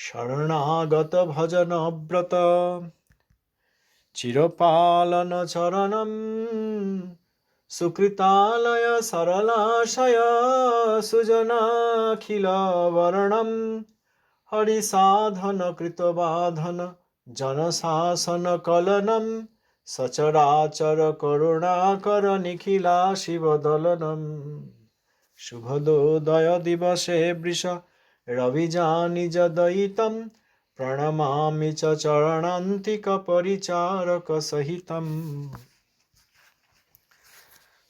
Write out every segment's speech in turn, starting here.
শরণাগত ভজন ব্রত চিরপালন চরণম সুকৃতালয় সরলাশয় সুজনাখিল বর্ণম। হরিসাধন কৃতবাধন জনশাসন কলনম সচরাচর করুণাকর নিখিলা শিবদলনম। শুভদোদয় দিবসে বৃষ চ চরণান্তিক পরিচারক সহিতম।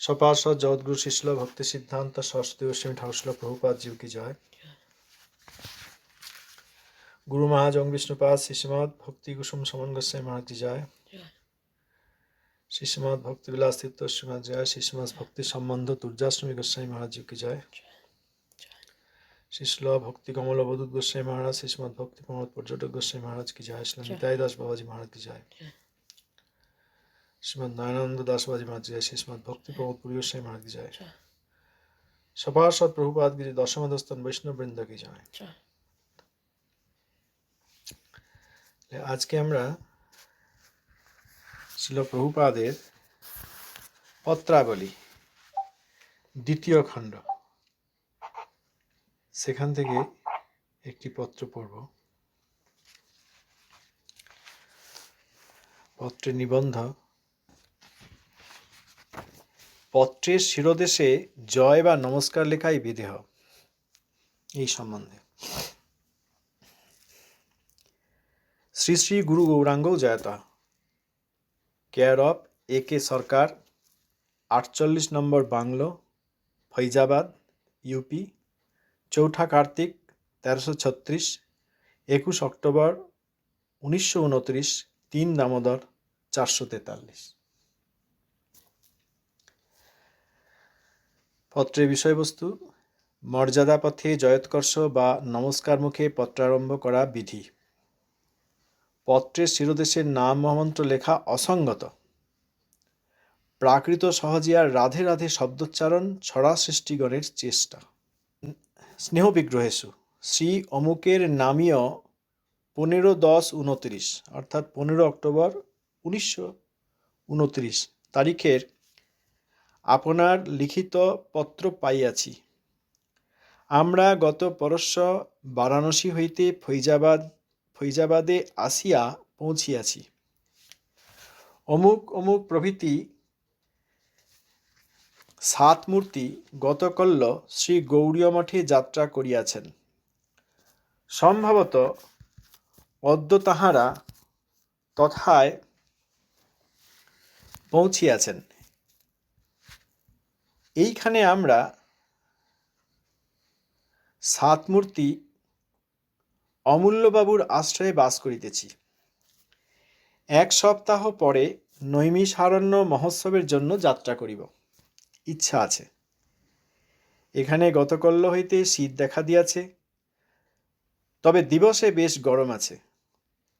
সপার্শ্বদ জগৎগুরু শিশল ভক্তি সিদ্ধান্ত, সরস্বতী গোস্বামী ঠাকুর প্রভুপাদ জীব কি জয়। গুরু মহাজং বিষ্ণুপাদ শিশুমদ ভক্তি কুসুম সমন গোস্বামী মহারাজ কি জয়। শিশুমদ ভক্তি বিলাস তীর্থ শ্রীমদ জয় শিশুমদ ভক্তি সম্বন্ধ দুর্যাশ্রমী গোস্বামী মহারাজ কি জয়। শিশল ভক্তি কমল অবধূত গোস্বাই মহারাজ শিশুমদ ভক্তি প্রমোদ পর্যটক গোস্বামী মহারাজ কি জয় শ্রী নিতাই দাস বাবাজি মহারাজ কি জয়? শ্রীমদ নয়নানন্দ দাস বাবাজি মহারাজ কি জয়? শিশুমদ ভক্তি প্রমোদ পুরী গোস্বামী মহারাজ কি জয়? সপার্ষদ প্রভুপাদ গিরি দশমদস্তন বৈষ্ণব বৃন্দ কি জয়? আজকে আমরা ছিল প্রভুপাদের পত্রাবলী দ্বিতীয় খণ্ড। সেখান থেকে একটি পত্র পড়ব। পত্রের নিবন্ধ। পত্রের শিরোদেশে জয় বা নমস্কার লেখাই বিদেহ। এই সম্বন্ধে। শ্রী শ্রী গুরু Gauranga জয়তা। Care of A K Sarkar, আটচল্লিশ নম্বর বাংলো, ফৈজাবাদ ইউপি চৌঠা কার্তিক তেরোশো ছত্রিশ, একুশ অক্টোবর উনিশশো উনত্রিশ, তিন দামোদর চারশো তেতাল্লিশ। পত্রের বিষয়বস্তু, মর্যাদা পথে জয়োৎকর্ষ বা নমস্কার মুখে পত্রারম্ভ করা বিধি। পত্রের শিরোদেশের নাম মহামন্ত্র লেখা অসঙ্গত। প্রাকৃত সহজিয়ার রাধে রাধে শব্দোচ্চারণ ছড়া সৃষ্টিগণের চেষ্টা। স্নেহ বিগ্রহেশু শ্রী অমুকের নামীয় পনেরো দশ উনত্রিশ অর্থাৎ পনেরো অক্টোবর উনিশশো উনত্রিশ তারিখের আপনার লিখিত পত্র পাইয়াছি। আমরা গত পরশ্ব বারাণসী হইতে ফৈজাবাদ, ফৈজাবাদে আসিয়া পৌঁছিয়াছি। অমুক অমুক প্রভৃতি সাত মূর্তি গতকল্য শ্রী গৌরীয় মঠে যাত্রা করিয়াছেন। সম্ভবত অদ্য তাহারা তথায় পৌঁছিয়াছেন। এইখানে আমরা সাত মূর্তি অমূল্যবাবুর আশ্রয়ে বাস করিতেছি। এক সপ্তাহ পরে নৈমিষারণ্য মহোৎসবের জন্য যাত্রা করিব। ইচ্ছা আছে। এখানে গতকল্য হইতে শীত দেখা দিয়াছে। তবে দিবসে বেশ গরম আছে।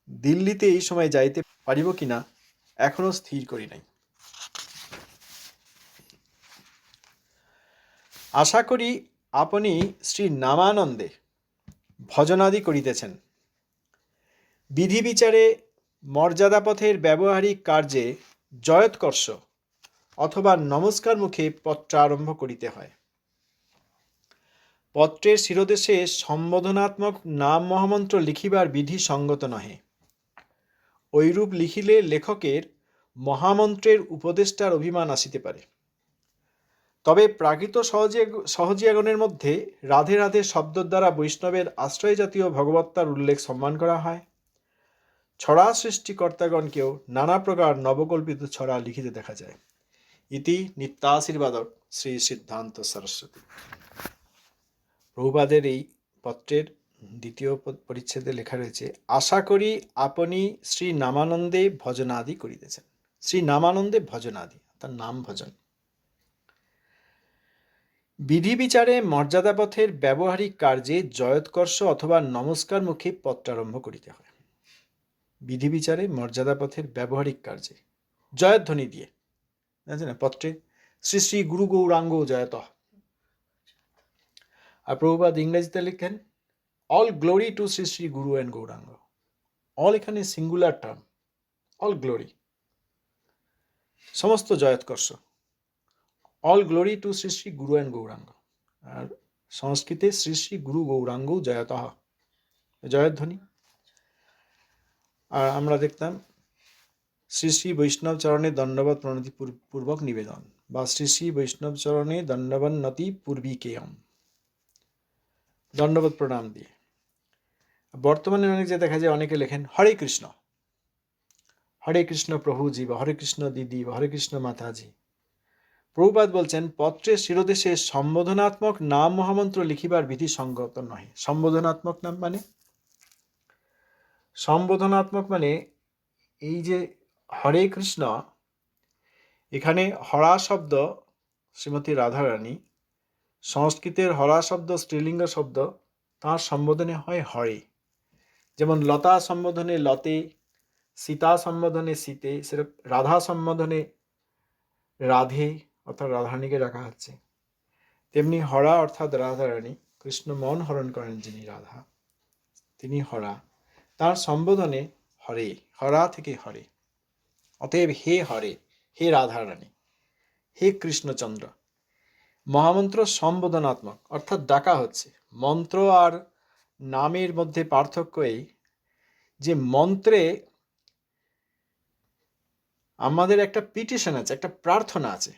দিল্লিতে এই সময় যাইতে পারিব কিনা, এখনও স্থির করি নাই। আশা করি আপনি শ্রী নামানন্দে ভজনাদি করিতেছেন। বিধি বিচারে মর্যাদাপথের ব্যবহারিক কার্যে জয়োৎকর্ষ অথবা নমস্কার মুখে পত্র আরম্ভ করিতে হয়। পত্রের শিরোদেশে সম্বোধনাত্মক নাম মহামন্ত্র লিখিবার বিধি সঙ্গত নহে। ঐরূপ লিখিলে লেখকের মহামন্ত্রের উপদেষ্টার অভিমান আসিতে পারে। তবে প্রাকৃত সহজে সহজিয়াগণের মধ্যে রাধে রাধে শব্দ দ্বারা বৈষ্ণবের আশ্রয় জাতীয় ভগবত্তার উল্লেখ সম্মান করা হয়। ছড়া সৃষ্টিকর্তাগণকেও নানা প্রকার নবকল্পিত ছড়া লিখিতে দেখা যায়। ইতি নিত্যাশীর্বাদক শ্রী সিদ্ধান্ত সরস্বতী। প্রভুপাদের এই পত্রের দ্বিতীয় পরিচ্ছেদে লেখা রয়েছে, আশা করি আপনি শ্রী নামানন্দে ভজনাদি করিতেছেন। শ্রী নামানন্দে ভজনাদি, তার নাম ভজন। বিধি বিচারে মর্যাদাপথের ব্যবহারিক কার্যে জয়োৎকর্ষ অথবা নমস্কার মুখে পত্রারম্ভ করিতে হয়। বিধি বিচারে মর্যাদাপথের ব্যবহারিক কার্যে জয়ধ্বনি দিয়ে জানেন পত্রে শ্রী শ্রী গুরু গৌরাঙ্গ জয়ত। আর প্রভুপাদ ইংরেজিতে লিখেন all glory to Shri Shri guru and Gauranga. All এখানে সিঙ্গুলার টার্ম অল গ্লোরি সমস্ত জয়োৎকর্ষ all glory to Shri Shri guru and Gauranga. আর সংস্কৃতে শ্রী শ্রী গুরু গৌরাঙ্গ জয়তঃ, জয়ধ্বনি। আর আমরা দেখতাম শ্রী শ্রী বৈষ্ণব চরণে দণ্ডবত প্রণতি পূর্বক নিবেদন বা শ্রী শ্রী বৈষ্ণব চরণে দণ্ডবন্নতি পূর্বিকেয়ম। দণ্ডবত প্রণাম দিয়ে। বর্তমানে অনেক যে দেখা যায় অনেকে লেখেন, হরে কৃষ্ণ। হরে কৃষ্ণ প্রভুজি বা হরে কৃষ্ণ দিদি বা হরে কৃষ্ণ মাতাজি। প্রভুপাদ বলছেন, পত্রের শিরোদেশে সম্বোধনাত্মক নাম মহামন্ত্র লিখিবার বিধি সঙ্গত নহে। সম্বোধনাত্মক নাম মানে? সম্বোধনাত্মক মানে এই যে হরে কৃষ্ণ। এখানে হরা শব্দ শ্রীমতী রাধারানী, সংস্কৃতের হরা শব্দ স্ত্রীলিঙ্গ শব্দ, তার সম্বোধনে হয় হরে। যেমন লতা সম্বোধনে লতে, সীতা সম্বোধনে সীতে সেরকম রাধা সম্বোধনে রাধে অর্থাৎ রাধারানীকে রাখা হচ্ছে। তেমনি হরা অর্থাৎ রাধারানী, কৃষ্ণ মন হরণ করেন যিনি রাধা, তিনি হরা। তার সম্বোধনে হরে, হরা থেকে হরে। অতএব হে হরে, হে রাধারানী, হে কৃষ্ণচন্দ্র, মহামন্ত্র সম্বোধনাত্মক, অর্থাৎ ডাকা হচ্ছে। মন্ত্র আর নামের মধ্যে পার্থক্য এই যে মন্ত্রে আমাদের একটা পিটিশন আছে, একটা প্রার্থনা আছে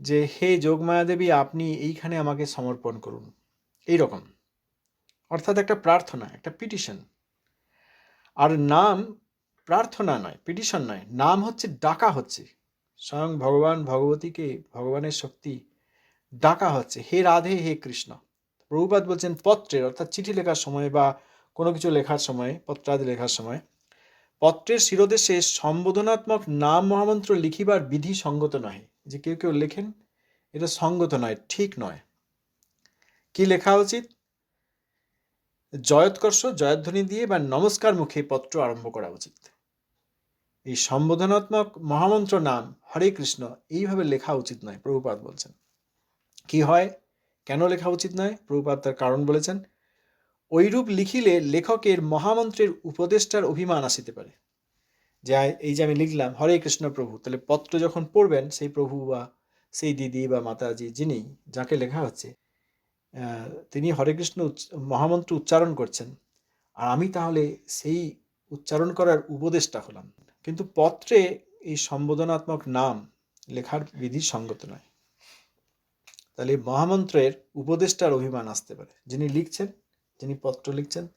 যে, হে যোগমায়া দেবী আপনি এইখানে আমাকে সমর্পণ করুন। এই রকম অর্থাৎ একটা প্রার্থনা, একটা পিটিশন। আর নাম প্রার্থনা নয়, পিটিশন নয়, নাম হচ্ছে, ডাকা হচ্ছে। স্বয়ং ভগবান ভগবতীকে ভগবানের শক্তি ডাকা হচ্ছে। হে রাধে, হে কৃষ্ণ। প্রভুপাত বলছেন, পত্রের, অর্থাৎ চিঠি লেখার সময় বা কোনো কিছু লেখার সময়, পত্রাদি লেখার সময়, পত্রের শিরোদেশে সম্বোধনাত্মক নাম মহামন্ত্র লিখিবার বিধি সঙ্গত নয় যে কেউ কেউ লেখেন, এটা সঙ্গত নয়, ঠিক নয়। কি লেখা উচিত? জয়োৎকর্ষ, জয়ধ্বনি দিয়ে বা নমস্কার মুখে পত্র আরম্ভ করা উচিত। এই সম্বোধনাত্মক মহামন্ত্র নাম হরে কৃষ্ণ এইভাবে লেখা উচিত নয় প্রভুপাত বলছেন। কি হয়? কেন লেখা উচিত নয়? প্রভুপাত তার কারণ বলেছেন। ঐরূপ লিখিলে লেখকের মহামন্ত্রের উপদেষ্টার অভিমান আসিতে পারে। যে এই যে আমি লিখলাম, হরে কৃষ্ণ প্রভু, তাহলে পত্র যখন পড়বেন, সেই প্রভু বা সেই দিদি বা মাতাজি, যিনি যাকে লেখা হচ্ছে তিনি হরে কৃষ্ণ মহামন্ত্র উচ্চারণ করছেন। আর আমি তাহলে সেই উচ্চারণ করার উপদেষ্টা হলাম। কিন্তু পত্রে এই সম্বোধনাত্মক নাম লেখার বিধি সঙ্গত নয়। তাহলে মহামন্ত্রের উপদেষ্টার অভিমান আসতে পারে। যিনি লিখছেন, যিনি পত্র লিখছেন,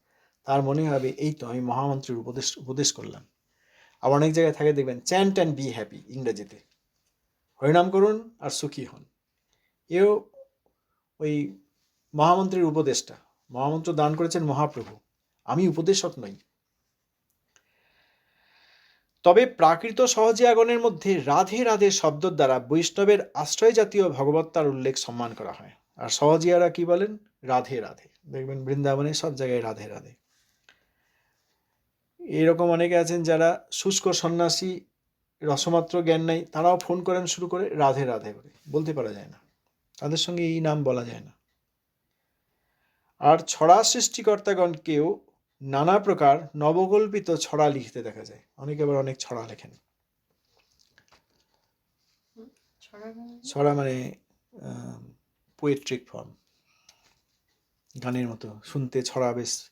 তার মনে হবে, এই তো আমি মহামন্ত্রের উপদেশ উপদেশ করলাম। আবার অনেক জায়গায় থাকে, দেখবেন চ্যান্ট অ্যান্ড বি হ্যাপি ইংরেজিতে। হরিনাম করুন আর সুখী হন। এও ওই মহামন্ত্রীর উপদেষ্টা, মহামন্ত্র দান করেছেন মহাপ্রভু। আমি উপদেশক নই। তবে প্রাকৃত সহজিয়াগণের মধ্যে রাধে রাধে শব্দ দ্বারা বৈষ্ণবের আশ্রয় জাতীয় ভগবত্তার উল্লেখ সম্মান করা হয়। আর সহজিয়ারা কি বলেন? রাধে রাধে। দেখবেন বৃন্দাবনে সব জায়গায় রাধে রাধে। এরকম অনেকে আছেন যারা শুষ্ক সন্ন্যাসী, রসমাত্র জ্ঞান নাই, তারাও ফোন করেন শুরু করে রাধে রাধে করে। বলতে পারা যায় না। তাদের সঙ্গে এই নাম বলা যায় না। আর ছড়া সৃষ্টিকর্তাগণকেও নানা প্রকার নবকল্পিত ছড়া লিখতে দেখা যায়। অনেকে আবার অনেক ছড়া লেখেন। ছড়া মানে? ছড়া মানে পোয়েট্রিক ফর্ম গানের মতো শুনতে ছড়া বেশ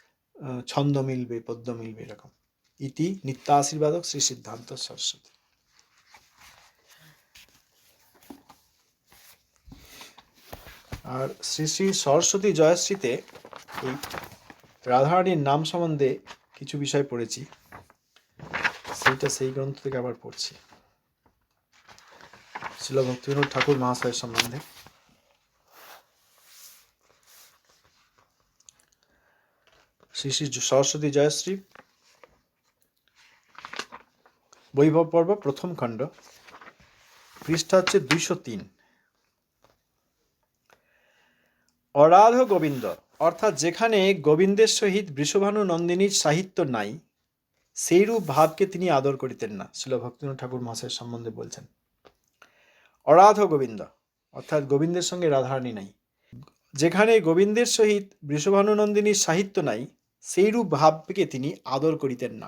ছন্দ মিলবে পদ্য মিলবে এরকম। ইতি নিত্য আশীর্বাদক শ্রী সিদ্ধান্ত সরস্বতী। আর শ্রী শ্রী সরস্বতী জয়শ্রীতে এই রাধারানীর নাম সম্বন্ধে কিছু বিষয় পড়েছি। সেইটা সেই গ্রন্থ থেকে আবার পড়ছি। শিল ভক্তিবিনোদ ঠাকুর মহাশয়ের সম্বন্ধে। শ্রী শ্রী সরস্বতী জয়শ্রী। বৈভব পর্ব প্রথম খণ্ড। পৃষ্ঠা হচ্ছে দুইশো তিন। অরাধ গোবিন্দ। অর্থাৎ যেখানে গোবিন্দের সহিত বৃষভানু নন্দিনীর সাহিত্য নাই, সেইরূপ ভাবকে তিনি আদর করিতেন না শিল ভক্তিবিনোদ ঠাকুর মহাশয়ের সম্বন্ধে বলছেন। অরাধ গোবিন্দ, অর্থাৎ গোবিন্দের সঙ্গে রাধারানী নাই। যেখানে গোবিন্দের সহিত বৃষভানুনন্দিনীর সাহিত্য নাই, সেইরূপ ভাবকে তিনি আদর করিতেন না।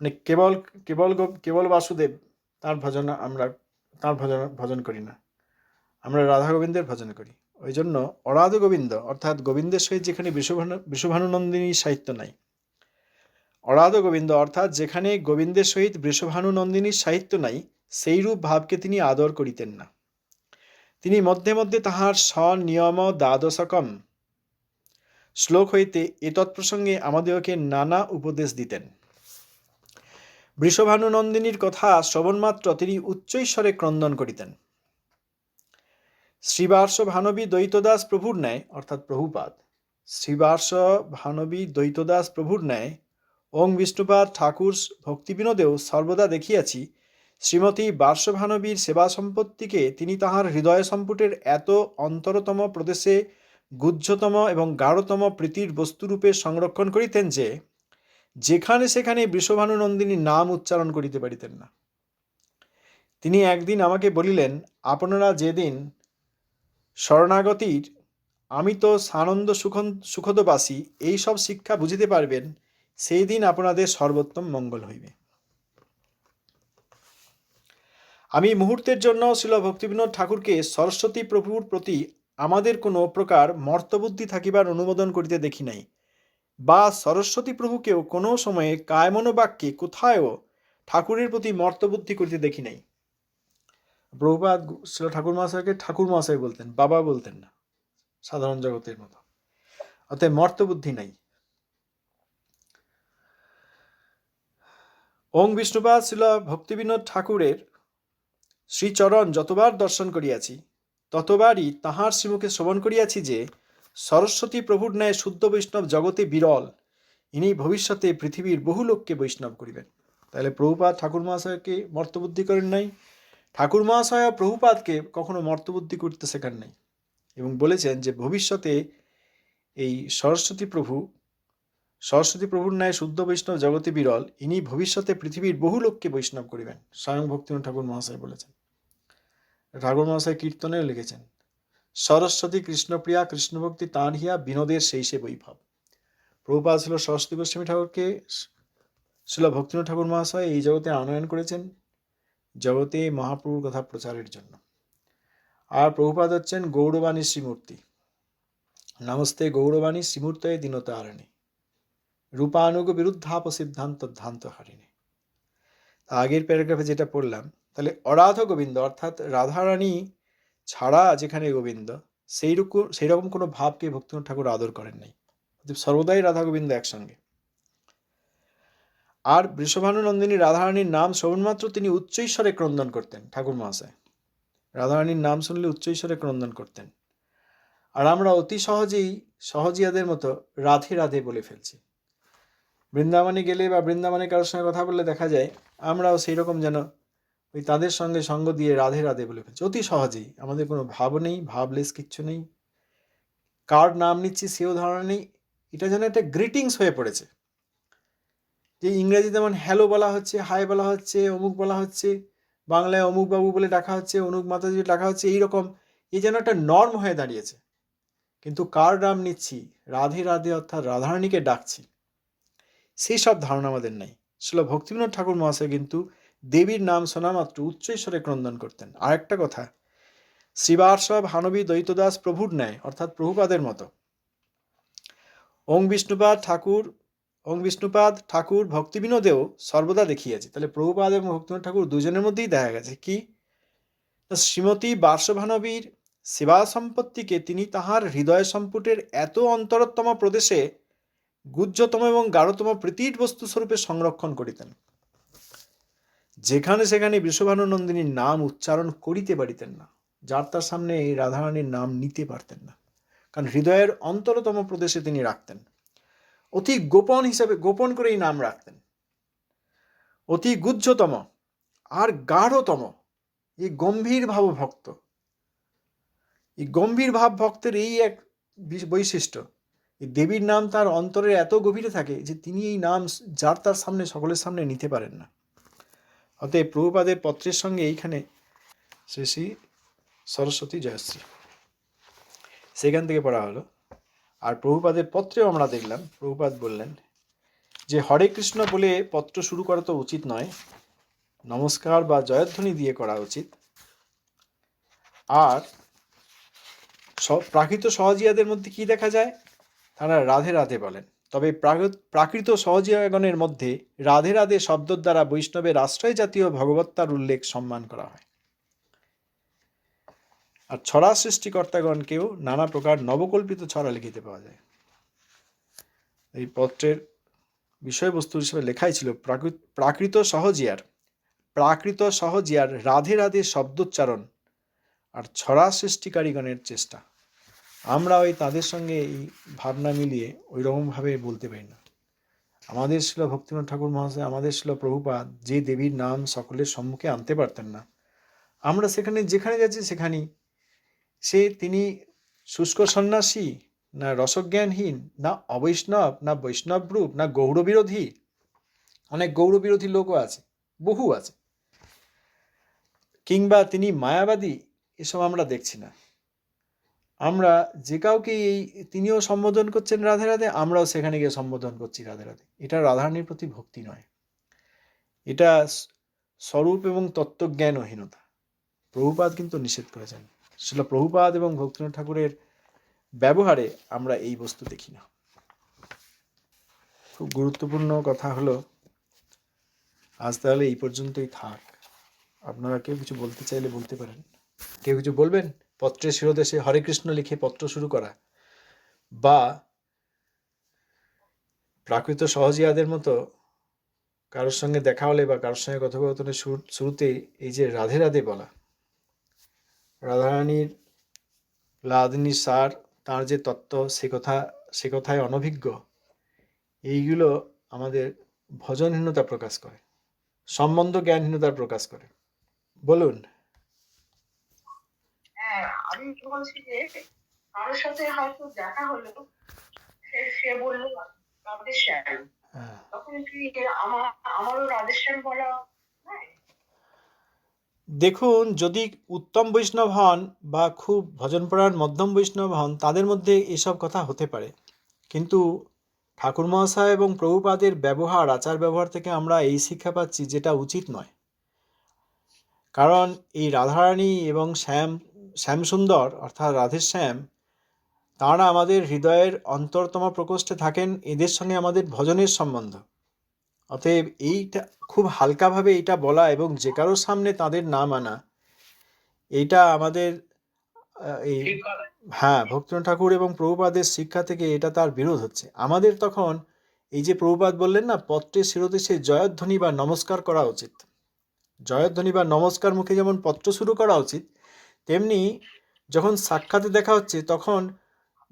মানে কেবল কেবল কেবল বাসুদেব, তার ভজন আমরা, তার ভজন ভজন করি না। আমরা রাধা গোবিন্দের ভজন করি। ওই জন্য অরাধ গোবিন্দ, অর্থাৎ গোবিন্দের সহিত যেখানে বিশ্বভানু বৃষভানুনন্দিনীর সাহিত্য নাই। অরাধ গোবিন্দ, অর্থাৎ যেখানে গোবিন্দের সহিত বৃষভানুনন্দিনীর সাহিত্য নাই, সেইরূপ ভাবকে তিনি আদর করিতেন না। তিনি মধ্যে মধ্যে তাহার স্বনিয়ম দ্বাদশকম শ্লোক হইতে এ তৎপ্রসঙ্গে আমাদিগকে নানা উপদেশ দিতেন। বৃষভানুনন্দিনীর কথা শ্রবণমাত্র তিনি উচ্চৈস্বরে ক্রন্দন করিতেন। শ্রীবার্ষ ভানবী দ্বৈতদাস প্রভুর ন্যায়, অর্থাৎ প্রভুপাদ। শ্রীবার্ষ ভানবী দ্বৈতদাস প্রভুর ন্যায়, ওং বিষ্ণুপাদ ঠাকুর ভক্তিবিনোদেও সর্বদা দেখিয়াছি, শ্রীমতী বার্ষভানবীর সেবা সম্পত্তিকে তিনি তাহার হৃদয় সম্পুটের এত অন্তরতম প্রদেশে গুহ্যতম এবং গাঢ়তম প্রীতির বস্তুরূপে সংরক্ষণ করিতেন যে, যেখানে সেখানে বৃষভানুনন্দিনীর নাম উচ্চারণ করিতে পারিতেন না। তিনি একদিন আমাকে বলিলেন, আপনারা যেদিন শরণাগতির আমি তো সানন্দ সুখন, সুখদবাসী এই সব শিক্ষা বুঝিতে পারবেন, সেই দিন আপনাদের সর্বোত্তম মঙ্গল হইবে। আমি মুহূর্তের জন্য শিল ভক্তিবিনোদ ঠাকুরকে সরস্বতী প্রভুর প্রতি আমাদের কোনো প্রকার মর্তবুদ্ধি থাকিবার অনুমোদন করিতে দেখি নাই, বা সরস্বতী প্রভুকেও কোনো সময়ে কায়মনোবাক্যে কোথায়ও ঠাকুরের প্রতি মর্তবুদ্ধি করিতে দেখি নাই। প্রভুপাদ শিল ঠাকুর মহাশয়কে ঠাকুর মহাশয় বলতেন, বাবা বলতেন না, সাধারণ জগতের মতো। অতএব মর্তবুদ্ধি নাই। ওং বিষ্ণুপাদ শিল ভক্তিবিনোদ ঠাকুরের শ্রীচরণ যতবার দর্শন করিয়াছি, ততবারই তাহার শ্রীমুখে শ্রবণ করিয়াছি যে, সরস্বতী প্রভুর ন্যায় শুদ্ধ বৈষ্ণব জগতে বিরল, ইনি ভবিষ্যতে পৃথিবীর বহু লোককে বৈষ্ণব করিবেন। তাহলে প্রভুপাত ঠাকুর মহাশয়কে মর্তবুদ্ধি করেন নাই ঠাকুর মহাশয় প্রভুপাদকে কখনো মর্তবুদ্ধি করতে শেখান নাই এবং বলেছেন যে ভবিষ্যতে এই সরস্বতী প্রভু, সরস্বতী প্রভুর ন্যায় শুদ্ধ বৈষ্ণব জগতে বিরল, ইনি ভবিষ্যতে পৃথিবীর বহু লোককে বৈষ্ণব করিবেন, স্বয়ং ভক্তিনাথ ঠাকুর মহাশয় বলেছেন। ঠাকুর মহাশয় কীর্তনেও লিখেছেন, সরস্বতী কৃষ্ণপ্রিয়া কৃষ্ণভক্তি তাঁর হিয়া বিনোদের সেই সে বৈভব। প্রভুপাদ ছিল সরস্বতী গোস্বামী ঠাকুরকে ছিল ভক্তিনাথ ঠাকুর মহাশয় এই জগতে আনয়ন করেছেন জগতে মহাপ্রভুর কথা প্রচারের জন্য। আর প্রভুপাদ হচ্ছেন গৌরবাণী শ্রীমূর্তি। নমস্তে গৌরবাণী শ্রীমূর্তয়ে দীনতারণী। রূপানুগ বিরুদ্ধাপ সিদ্ধান্ত ধ্যান্ত হারিণী। আগের প্যারাগ্রাফে যেটা পড়লাম, তাহলে অরাধ গোবিন্দ অর্থাৎ রাধারানী ছাড়া যেখানে গোবিন্দ, সেইরকম সেইরকম কোনো ভাবকে ভক্তিনাথ ঠাকুর আদর করেন নাই। সর্বদাই রাধা গোবিন্দ একসঙ্গে। আর বৃষভানুনন্দিনী রাধারানীর নাম শ্রবণমাত্র তিনি উচ্চৈস্বরে ক্রন্দন করতেন, ঠাকুর মহাশয়। রাধারানীর নাম শুনলে উচ্চৈস্বরে ক্রন্দন করতেন। আর আমরা অতি সহজেই সহজিয়াদের মতো রাধে রাধে বলে ফেলছি। বৃন্দাবনে গেলে বা বৃন্দাবনে কারোর সঙ্গে কথা বললে দেখা যায়, আমরাও সেই রকম যেন ওই তাদের সঙ্গে সঙ্গ দিয়ে রাধে রাধে বলে ফেলছি। অতি সহজেই, আমাদের কোনো ভাব নেই, ভাবলেস কিচ্ছু নেই। কার নাম নিচ্ছি সেও ধারণা নেই। এটা যেন একটা গ্রিটিংস হয়ে পড়েছে। যে ইংরেজিতে যেমন হ্যালো বলা হচ্ছে হাই বলা হচ্ছে, অমুক বলা হচ্ছে, বাংলায় অমুক বাবু বলে ডাকা হচ্ছে অনুক মাতাজি ডাকা হচ্ছে, এইরকম এ যেন একটা নর্ম হয়ে দাঁড়িয়েছে। কিন্তু কার নাম নিচ্ছি? রাধে রাধে অর্থাৎ রাধারানীকে ডাকছি। সেই সব ধারণা আমাদের নেই। ছিল ভক্তিবিনোদ ঠাকুর মহাশয় কিন্তু দেবীর নাম শোনা মাত্র উচ্চৈস্বরে ক্রন্দন করতেন। আর একটা কথা শ্রীবার্ষ হানবী দ্বৈতদাস প্রভুর ন্যায়, অর্থাৎ প্রভুপাদের মতো। ওং বিষ্ণুপাদ ঠাকুর ওং বিষ্ণুপাদ ঠাকুর ভক্তিবিনোদেও সর্বদা দেখিয়েছে। তাহলে প্রভুপাদ এবং ভক্তিনাথ ঠাকুর দুজনের মধ্যেই দেখা গেছে। কি? শ্রীমতী বার্ষভানবীর সেবা সম্পত্তিকে তিনি তাহার হৃদয় সম্পুটের এত অন্তরতম প্রদেশে গুহ্যতম এবং গাঢ়তম প্রীতির বস্তু স্বরূপে সংরক্ষণ করিতেন। যেখানে সেখানে বৃষভানুনন্দিনীর নাম উচ্চারণ করিতে পারিতেন না। যার তার সামনে এই রাধারানীর নাম নিতে পারতেন না। কারণ হৃদয়ের অন্তরতম প্রদেশে তিনি রাখতেন। অতি গোপন হিসাবে, গোপন করে এই নাম রাখতেন। অতি গুহ্যতম আর গাঢ়তম। এই গম্ভীর ভাব ভক্ত এই গম্ভীর ভাব ভক্তের এই এক বিশ- বৈশিষ্ট্য, এই দেবীর নাম তার অন্তরের এত গভীরে থাকে যে তিনি এই নাম যার তার সামনে, সকলের সামনে নিতে পারেন না। অতএব প্রভুপাদের পত্রের সঙ্গে এইখানে শ্রী শ্রী সরস্বতী জয়শ্রী। সেখান থেকে পড়া হলো। আর প্রভুপাদের পত্রেও আমরা দেখলাম, প্রভুপাদ বললেন যে, হরে কৃষ্ণ বলে পত্র শুরু করা তো উচিত নয়, নমস্কার বা জয়ধ্বনি দিয়ে করা উচিত। আর প্রাকৃত সহজিয়াদের মধ্যে কি দেখা যায়? তারা রাধে রাধে বলেন। তবে প্রাকৃত সহজিয়াগণের মধ্যে রাধে রাধে শব্দ দ্বারা বৈষ্ণবের আশ্রয় জাতীয় ভগবত্তার উল্লেখ সম্মান করা হয়। আর ছড়া সৃষ্টিকর্তাগণকেও নানা প্রকার নবকল্পিত ছড়া লিখিতে পাওয়া যায়। এই পত্রের বিষয়বস্তু হিসেবে লেখাই ছিল প্রাকৃত সহজিয়ার। প্রাকৃত সহজিয়ার রাধে রাধে শব্দোচ্চারণ আর ছড়া সৃষ্টিকারীগণের চেষ্টা। আমরা ওই তাদের সঙ্গে এই ভাবনা মিলিয়ে ওই রকমভাবে বলতে পারি না। আমাদের ছিল ভক্তিনাথ ঠাকুর মহাশয়, আমাদের ছিল প্রভুপাদ যে দেবীর নাম সকলের সম্মুখে আনতে পারতেন না। আমরা সেখানে যেখানে যাচ্ছি সেখানেই সে তিনি শুষ্ক সন্ন্যাসী, না রসজ্ঞানহীন, না অবৈষ্ণব, না বৈষ্ণব রূপ না গৌরবিরোধী। অনেক গৌরবিরোধী লোকও আছে, বহু আছে। কিংবা তিনি মায়াবাদী, এসব আমরা দেখছি না। আমরা যে কাউকে এই তিনিও সম্বোধন করছেন রাধে রাধে, আমরাও সেখানে গিয়ে সম্বোধন করছি রাধে রাধে। এটা রাধারানীর প্রতি ভক্তি নয়। এটা স্বরূপ এবং তত্ত্বজ্ঞানহীনতা। প্রভুপাত কিন্তু নিষেধ করেছেন। সেটা প্রভুপাদ এবং ভক্তিনাথ ঠাকুরের ব্যবহারে আমরা এই বস্তু দেখি না। খুব গুরুত্বপূর্ণ কথা হলো, আজ তাহলে এই পর্যন্তই থাক। আপনারা কেউ কিছু বলতে চাইলে বলতে পারেন। কেউ কিছু বলবেন? পত্রের শিরোদেশে হরে কৃষ্ণ লিখে পত্র শুরু করা। বা প্রাকৃত সহজিয়াদের মতো কারোর সঙ্গে দেখা হলে বা কারোর সঙ্গে কথোপকথনের শুরু- শুরুতে এই যে রাধে রাধে বলা। রাধারানীর লাদিনী সার তার যে তত্ত্ব সে কথা সে কথায় অনভিজ্ঞ। এইগুলো আমাদের ভজনহীনতা প্রকাশ করে সম্বন্ধ জ্ঞানহীনতার প্রকাশ করে। বলুন। হ্যাঁ আমি বলছি যে কারোর সাথে হয়তো দেখা হলো সে সে বলল রাধেশ্যাম। হ্যাঁ। তখন কি আমার আমারও রাধেশ্যাম বলা দেখুন, যদি উত্তম বৈষ্ণব হন বা খুব ভজনপরায়ণ মধ্যম বৈষ্ণব হন, তাদের মধ্যে এসব কথা হতে পারে। কিন্তু ঠাকুর মহাশয় এবং প্রভুপাদের ব্যবহার, আচার ব্যবহার থেকে আমরা এই শিক্ষা পাচ্ছি যেটা উচিত নয়। কারণ এই রাধারানী এবং শ্যাম, শ্যামসুন্দর অর্থাৎ রাধের শ্যাম তাঁরা আমাদের হৃদয়ের অন্তরতম প্রকোষ্ঠে থাকেন, এদের সঙ্গে আমাদের ভজনের সম্বন্ধ। অতএব এইটা খুব হালকাভাবে এটা বলা এবং যে কারোর সামনে তাদের নাম আনা। এইটা আমাদের এই হ্যাঁ ভক্তিনাথ ঠাকুর এবং প্রভুপাদের শিক্ষা থেকে এটা তার বিরোধ হচ্ছে। আমাদের তখন এই যে প্রভুপাদ বললেন না পত্রের শিরোদেশে জয়ধ্বনি বা নমস্কার করা উচিত। জয়ধ্বনি বা নমস্কার মুখে যেমন পত্র শুরু করা উচিত তেমনি যখন সাক্ষাতে দেখা হচ্ছে তখন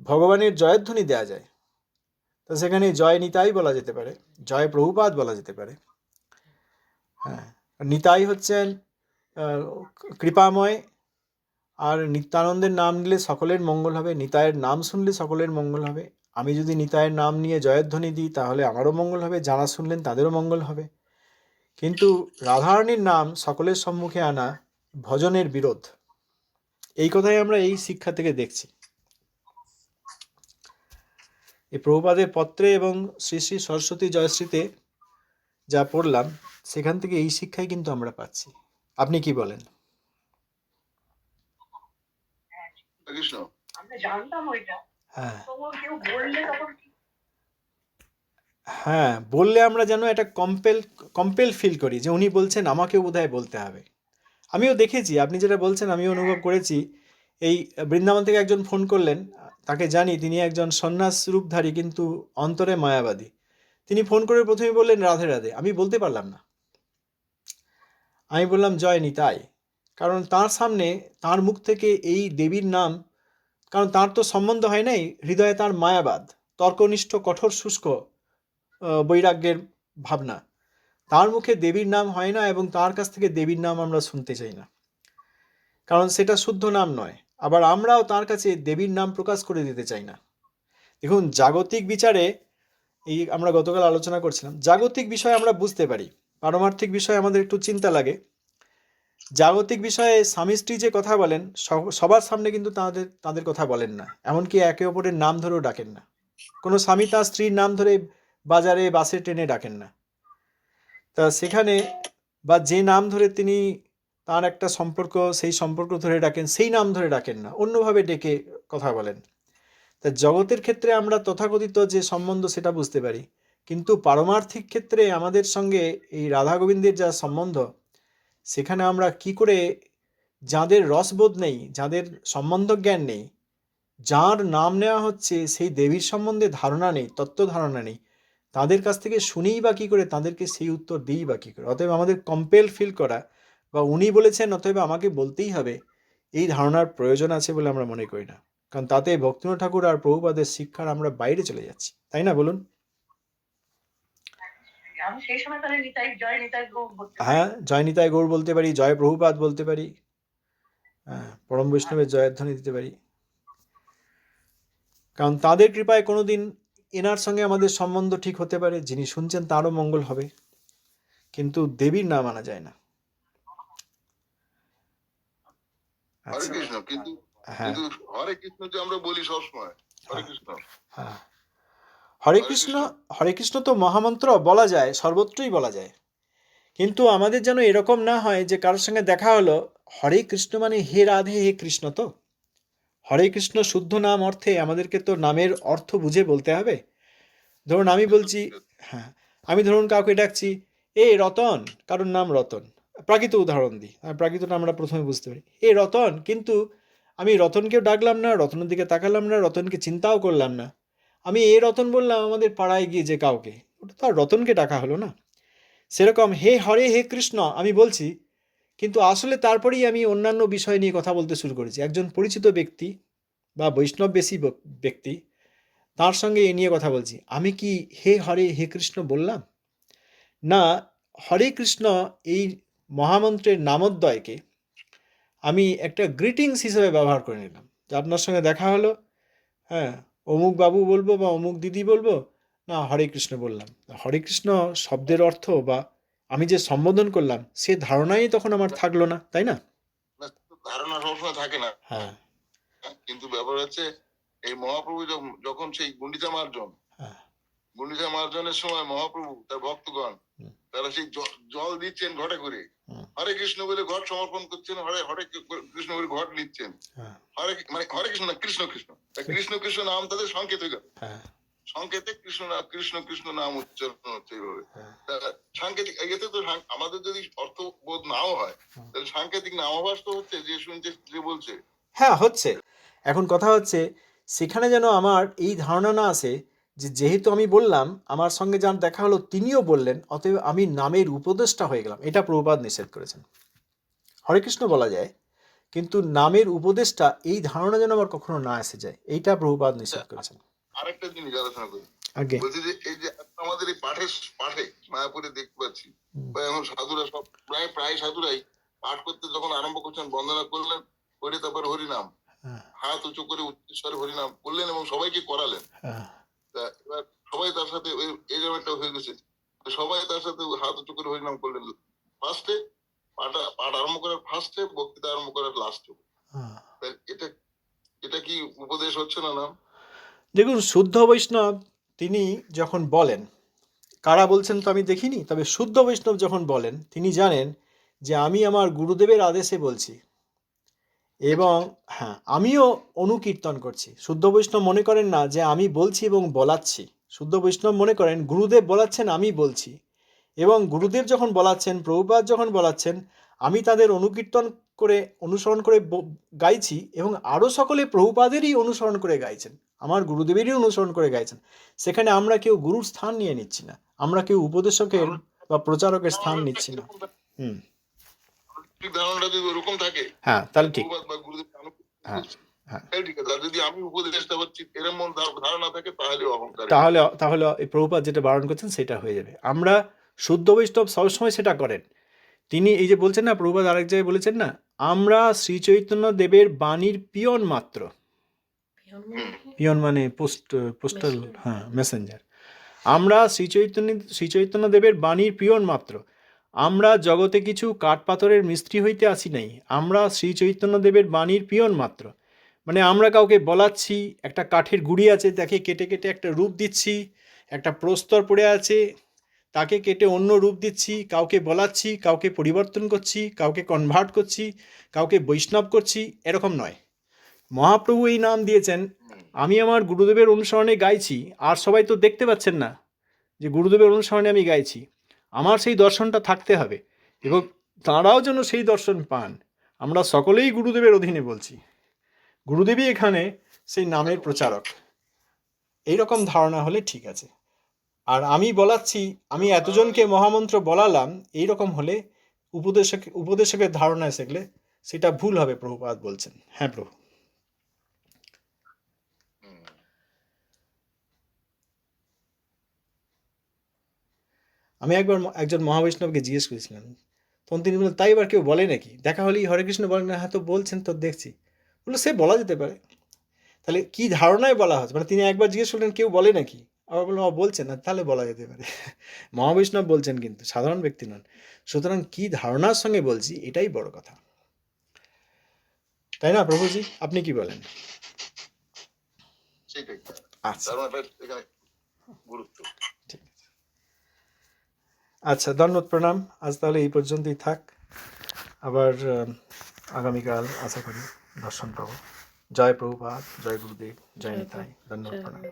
ভগবানের জয়ধ্বনি দেয়া যায়। তো সেখানে জয় নিতাই বলা যেতে পারে, জয় প্রভুপাদ বলা যেতে পারে। হ্যাঁ নিতাই হচ্ছেন কৃপাময়, আর নিত্যানন্দের নাম নিলে সকলের মঙ্গল হবে নিতায়ের নাম শুনলে সকলের মঙ্গল হবে। আমি যদি নিতায়ের নাম নিয়ে জয়ধ্বনি দিই, তাহলে আমারও মঙ্গল হবে, যারা শুনলেন তাদেরও মঙ্গল হবে। কিন্তু রাধারানীর নাম সকলের সম্মুখে আনা ভজনের বিরোধ। এই কথাই আমরা এই শিক্ষা থেকে দেখছি। এই প্রভুপাদের পত্রে এবং শ্রী শ্রী সরস্বতী জয়শ্রীতে যা পড়লাম সেখান থেকে এই শিক্ষাই কিন্তু আমরা পাচ্ছি। আপনি কি বলেন? হ্যাঁ। বললে হ্যাঁ বললে আমরা যেন একটা কম্পেল কম্পেল ফিল করি যে উনি বলছেন আমাকেও বোধহয় বলতে হবে। আমিও দেখেছি আপনি যেটা বলছেন আমিও অনুভব করেছি। এই বৃন্দাবন থেকে একজন ফোন করলেন তাকে জানি তিনি একজন সন্ন্যাস রূপধারী, কিন্তু অন্তরে মায়াবাদী। তিনি ফোন করে প্রথমে বললেন, রাধে রাধে, আমি বলতে পারলাম না। আমি বললাম জয় নিতাই কারণ তার সামনে, তার মুখ থেকে এই দেবীর নাম, কারণ তার তো সম্বন্ধ হয় নাই, হৃদয়ে তার মায়াবাদ, তর্কনিষ্ঠ, কঠোর, শুষ্ক বৈরাগ্যের ভাবনা। তার মুখে দেবীর নাম হয় না এবং তার কাছ থেকে দেবীর নাম আমরা শুনতে চাই না। কারণ সেটা শুদ্ধ নাম নয়। আবার আমরাও তার কাছে দেবীর নাম প্রকাশ করে দিতে চাই না। দেখুন, জাগতিক বিচারে এই আমরা গতকাল আলোচনা করছিলাম, জাগতিক বিষয় আমরা বুঝতে পারি। পারমার্থিক বিষয় আমাদের একটু চিন্তা লাগে। জাগতিক বিষয়ে স্বামী স্ত্রী যে কথা বলেন সবার সামনে কিন্তু তাদের তাদের কথা বলেন না। এমনকি একে অপরের নাম ধরেও ডাকেন না। কোনো স্বামী তার স্ত্রীর নাম ধরে বাজারে, বাসে, ট্রেনে ডাকেন না। তা সেখানে বা যে নাম ধরে তিনি তার একটা সম্পর্ক, সেই সম্পর্ক ধরে ডাকেন, সেই নাম ধরে ডাকেন না। অন্যভাবে ডেকে কথা বলেন। তা জগতের ক্ষেত্রে আমরা তথাকথিত যে সম্বন্ধ, সেটা বুঝতে পারি। কিন্তু পারমার্থিক ক্ষেত্রে আমাদের সঙ্গে এই রাধা গোবিন্দের যা সম্বন্ধ, সেখানে আমরা কি করে, যাদের রসবোধ নেই, যাদের সম্বন্ধ জ্ঞান নেই, যার নাম নেওয়া হচ্ছে, সেই দেবীর সম্বন্ধে ধারণা নেই, তত্ত্ব ধারণা নেই, তাদের কাছ থেকে শুনেই বা কী করে, তাদেরকে সেই উত্তর দিই বা কী করে? অতএব আমাদের কম্পেল ফিল করা বা উনি বলেছেন অতএব আমাকে বলতেই হবে। এই ধারণার প্রয়োজন আছে বলে আমরা মনে করি না। কারণ তাতে ভক্তিনাথ ঠাকুর আর প্রভুপাদের শিক্ষার আমরা বাইরে চলে যাচ্ছি। তাই না? বলুন। হ্যাঁ জয় নিতাই গৌর বলতে পারি জয় প্রভুপাদ বলতে পারি। হ্যাঁ পরম বৈষ্ণবের জয়ধ্বনি দিতে পারি। কারণ তাদের কৃপায় কোনোদিন এনার সঙ্গে আমাদের সম্বন্ধ ঠিক হতে পারে যিনি শুনছেন তারও মঙ্গল হবে। কিন্তু দেবীর নাম আনা যায় না। হরে আচ্ছা। কৃষ্ণ কিন্তু হ্যাঁ। কিন্তু হরে কৃষ্ণ যে আমরা বলি সবসময় হরে কৃষ্ণ। হ্যাঁ। হরে কৃষ্ণ হরে কৃষ্ণ তো মহামন্ত্র বলা যায় সর্বত্রই বলা যায়। কিন্তু আমাদের যেন এরকম না হয় যে কারোর সঙ্গে দেখা হলো হরে কৃষ্ণ মানে হে রাধে হে কৃষ্ণ তো? হরে কৃষ্ণ শুদ্ধ নাম অর্থে আমাদেরকে তো নামের অর্থ বুঝে বলতে হবে। ধরুন আমি বলছি হ্যাঁ আমি ধরুন কাউকে ডাকছি এ রতন কারোর নাম রতন। প্রাকৃত উদাহরণ দিই। প্রাকৃতটা আমরা প্রথমে বুঝতে পারি। এ রতন, কিন্তু আমি রতনকেও ডাকলাম না, রতনের দিকে তাকালাম না, রতনকে চিন্তাও করলাম না। আমি এ রতন বললাম, আমাদের পাড়ায় গিয়ে যে কাউকে। ওটা তো আর রতনকে ডাকা হলো না। সেরকম, হে হরে হে কৃষ্ণ, আমি বলছি, কিন্তু আসলে তারপরেই আমি অন্যান্য বিষয় নিয়ে কথা বলতে শুরু করেছি। একজন পরিচিত ব্যক্তি বা বৈষ্ণব বেশি ব্যক্তি, তার সঙ্গে এ নিয়ে কথা বলছি। আমি কি হে হরে হে কৃষ্ণ বললাম? না, হরে কৃষ্ণ এই মহামন্ত্রের নামোদ্দয়কে আমি একটা গ্রিটিংস হিসেবে ব্যবহার করে নিলাম। যে আপনার সঙ্গে দেখা হলো হ্যাঁ অমুক বাবু বলব বা অমুক দিদি বলব না হরে কৃষ্ণ বললাম। হরে কৃষ্ণ শব্দের অর্থ বা আমি যে সম্বোধন করলাম সে ধারণাই তখন আমার থাকল না তাই না? ধারণা সবসময় থাকে না। হ্যাঁ। কিন্তু ব্যাপার হচ্ছে এই মহাপ্রভু যখন- যখন সেই গুন্ডিচা মার্জন হ্যাঁ। গুন্ডিচা মার্জনের সময় মহাপ্রভু তার ভক্তগণ। তারা সেই জল দিচ্ছেন ঘটে করে হরে কৃষ্ণ বলে ঘট সমর্পণ করছেন হরে হরে কৃষ্ণ বলে ঘট নিচ্ছেন হ্যাঁ। হরে মানে হরে কৃষ্ণ না কৃষ্ণ কৃষ্ণ। কৃষ্ণ। কৃষ্ণ নাম তাদের সংকেত হয়ে গেল। হ্যাঁ। সংকেতে কৃষ্ণ নাম কৃষ্ণ কৃষ্ণ নাম উচ্চারণ হচ্ছে এইভাবে। হ্যাঁ। সাংকেতিক এতে তো আমাদের যদি অর্থবোধ নাও হয় তাহলে সাংকেতিক নামাভাস তো হচ্ছে যে শুনছে যে বলছে। হ্যাঁ হচ্ছে। এখন কথা হচ্ছে সেখানে যেন আমার এই ধারণা না আসে যে যেহেতু আমি বললাম আমার সঙ্গে যার দেখা হলো তিনিও বললেন অতএব আমি নামের উপদেষ্টা হয়ে গেলাম। এটা প্রভুপাদ নিষেধ করেছেন। হরে কৃষ্ণ বলা যায় কিন্তু নামের উপদেষ্টা এই ধারণা যেন আমার কখনো না এসে যায় এইটা প্রভুপাদ নিষেধ করেছেন। আরেকটা জিনিস আলোচনা করি। আগে। বলছি যে এই যে আমাদের এই পাঠে পাঠে মায়াপুরে দেখতে পাচ্ছি এখন সাধুরা সব প্রায় প্রায় সাধুরাই পাঠ করতে যখন আরম্ভ করছেন বন্দনা করলেন করে তারপর হরিনাম। হ্যাঁ, হাত উঁচু করে উচ্চস্বরে হরিনাম করলেন এবং সবাইকে করালেন। হ্যাঁ, তা এবার সবাই তার সাথে ওই এরকম একটা হয়ে গেছে। সবাই তার সাথে হাত উঁচু করে হরিনাম করলেন। ফার্স্টে পাঠা পাঠ আরম্ভ করার ফার্স্টে বক্তৃতা আরম্ভ করার লাস্টে হ্যাঁ। এটা এটা কি উপদেশ হচ্ছে না না দেখুন শুদ্ধ বৈষ্ণব তিনি যখন বলেন কারা বলছেন তো আমি দেখিনি তবে শুদ্ধ বৈষ্ণব যখন বলেন তিনি জানেন যে আমি আমার গুরুদেবের আদেশে বলছি। এবং হ্যাঁ আমিও অনুকীর্তন করছি। শুদ্ধ বৈষ্ণব মনে করেন না যে আমি বলছি এবং বলাচ্ছি। শুদ্ধ বৈষ্ণব মনে করেন গুরুদেব বলাচ্ছেন আমি বলছি। এবং গুরুদেব যখন বলাচ্ছেন প্রভুপাদ যখন বলাচ্ছেন আমি তাদের অনুকীর্তন করে অনুসরণ করে গাইছি এবং আরও সকলে প্রভুপাদেরই অনুসরণ করে গাইছেন। আমার গুরুদেবেরই অনুসরণ করে গাইছেন। সেখানে আমরা কেউ গুরুর স্থান নিয়ে নিচ্ছি না। আমরা কেউ উপদেশকের বা প্রচারকের স্থান নিচ্ছি না। হুম। ধারণাটা যদি ওরকম থাকে হ্যাঁ তাহলে ঠিক। বা গুরুদেব হ্যাঁ, হ্যাঁ। তাহলে ঠিক আছে। আর যদি আমি উপদেশটা হচ্ছি এরকম ধারণা থাকে তাহলে অহংকার তাহলে তাহলে এই প্রভুপাত যেটা বারণ করছেন সেটা হয়ে যাবে। আমরা শুদ্ধ বৈষ্ণব সবসময় সেটা করেন। তিনি এই যে বলছেন না প্রভুপাত আরেক জায়গায় বলেছেন না আমরা শ্রী চৈতন্য দেবের বাণীর পিয়ন মাত্র। পিয়ন মানে? পিয়ন মানে পোস্ট পোস্টাল হ্যাঁ মেসেঞ্জার। আমরা শ্রী চৈতন্য শ্রী চৈতন্য দেবের বাণীর পিয়ন মাত্র। আমরা জগতে কিছু কাঠপাথরের মিস্ত্রি হইতে আসি নাই। আমরা শ্রী চৈতন্যদেবের বাণীর পিয়ন মাত্র। মানে আমরা কাউকে বলাচ্ছি, একটা কাঠের গুড়ি আছে, তাকে কেটে কেটে একটা রূপ দিচ্ছি, একটা প্রস্তর পড়ে আছে, তাকে কেটে অন্য রূপ দিচ্ছি, কাউকে বলাচ্ছি, কাউকে পরিবর্তন করছি, কাউকে কনভার্ট করছি, কাউকে বৈষ্ণব করছি, এরকম নয়। মহাপ্রভু এই নাম দিয়েছেন, আমি আমার গুরুদেবের অনুসরণে গাইছি, আর সবাই তো দেখতে পাচ্ছেন না যে গুরুদেবের অনুসরণে আমি গাইছি। আমার সেই দর্শনটা থাকতে হবে এবং তাঁরাও যেন সেই দর্শন পান। আমরা সকলেই গুরুদেবের অধীনে বলছি। গুরুদেবই এখানে সেই নামের প্রচারক। এইরকম ধারণা হলে ঠিক আছে। আর আমি বলাচ্ছি, আমি এতজনকে মহামন্ত্র বলালাম, এইরকম হলে উপদেশক, উপদেশকের ধারণা এসে গেলে সেটা ভুল হবে প্রভুপাত বলছেন। হ্যাঁ প্রভু। আমি একবার একজন মহাবৈষ্ণবকে জিজ্ঞেস করেছিলাম। তখন তিনি বললেন তাই এবার কেউ বলে নাকি? দেখা হলেই হরে কৃষ্ণ বলেন না হ্যাঁ তো বলছেন তো দেখছি। বলল সে বলা যেতে পারে। তাহলে কি ধারণায় বলা হচ্ছে? মানে তিনি একবার জিজ্ঞেস করলেন কেউ বলে নাকি? আবার বললাম "ও, বলছেন না তাহলে বলা যেতে পারে। মহাবৈষ্ণব বলছেন কিন্তু সাধারণ ব্যক্তি নন। সুতরাং কি ধারণার সঙ্গে বলছি এটাই বড় কথা। তাই না প্রভুজি? আপনি কি বলেন? সেটাই। আচ্ছা। গুরুত্ব ঠিক আছে আচ্ছা ধন্যবাদ প্রণাম। আজ তাহলে এই পর্যন্তই থাক। আবার আগামীকাল আশা করি দর্শন পাবো। জয় প্রভুপাত জয় গুরুদেব জয় নিতাই। ধন্যবাদ প্রণাম।